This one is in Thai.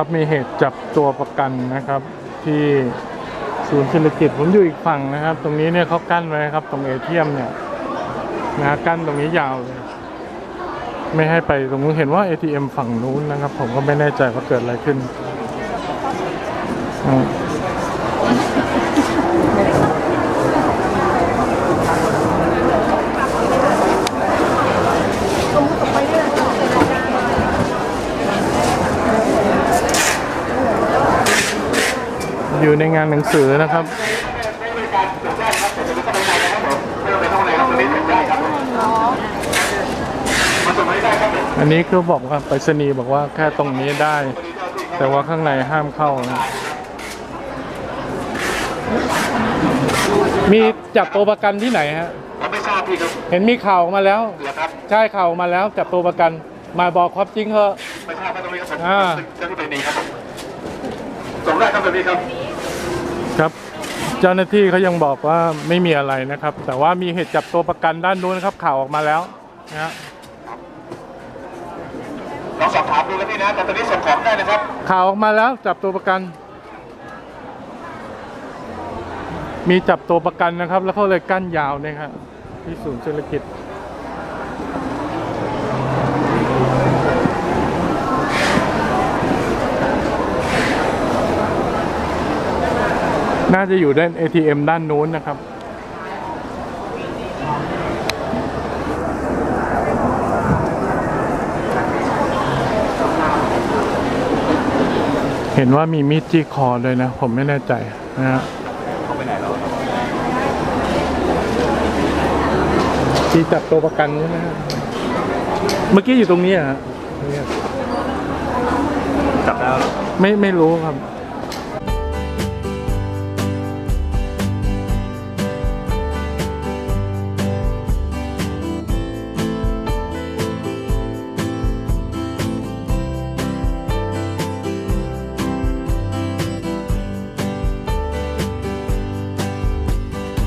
ครับมีเหตุจับตัวประกันนะครับ ที่ศูนย์เศรษฐกิจผมอยู่อีกฝั่งนะครับ ตรงนี้เนี่ยเขากั้นไว้ครับ ตรงเอทีเมเนี่ยนะกั้นตรงนี้ยาวเลยไม่ให้ไปตรงนู้นเห็นว่า ATM ฝั่งนู้นนะครับ ผมก็ไม่แน่ใจว่าเกิดอะไรขึ้น อืมอยู่ในงานหนังสือนะครับอันนี้คือบอกว่าไปรษณีย์บอกว่าแค่ตรงนี้ได้ แต่ว่าข้างในห้ามเข้านะมีจับตัวประกันที่ไหนฮะผมไม่ทราบพี่ครับเห็นมีข่าวออกมาแล้วเหรอครับใช่ข่าวออกมาแล้วจับตัวประกันมาบอกความจริงเถอะไม่ทราบว่าตรงนี้ครับผมอ่าเจ้าที่ไปนีครับผมส่งได้ครับตรงนี้ครับ ครับ เจ้าหน้าที่เขายังบอกว่าไม่มีอะไรนะครับ แต่ว่ามีเหตุจับตัวประกันด้านนู้นนะครับข่าวออกมาแล้วนะฮะลองสอบถามดูแล้วพี่นะแต่ตอนนี้ส่งของได้นะครับ ข่าวออกมาแล้วจับตัวประกัน มีจับตัวประกันนะครับ แล้วเขาเลยกั้นยาวเนี่ยครับที่ศูนย์เศรษฐกิจ น่าจะอยู่ด้าน ATM ด้านนู้นนะครับ เห็นว่ามีมีดจี้คอเลยนะ ผมไม่แน่ใจนะฮะที่จับตัวประกันใช่ไหมฮะเมื่อกี้อยู่ตรงนี้อะฮะเนี่ยจับแล้วไม่ไม่รู้ครับ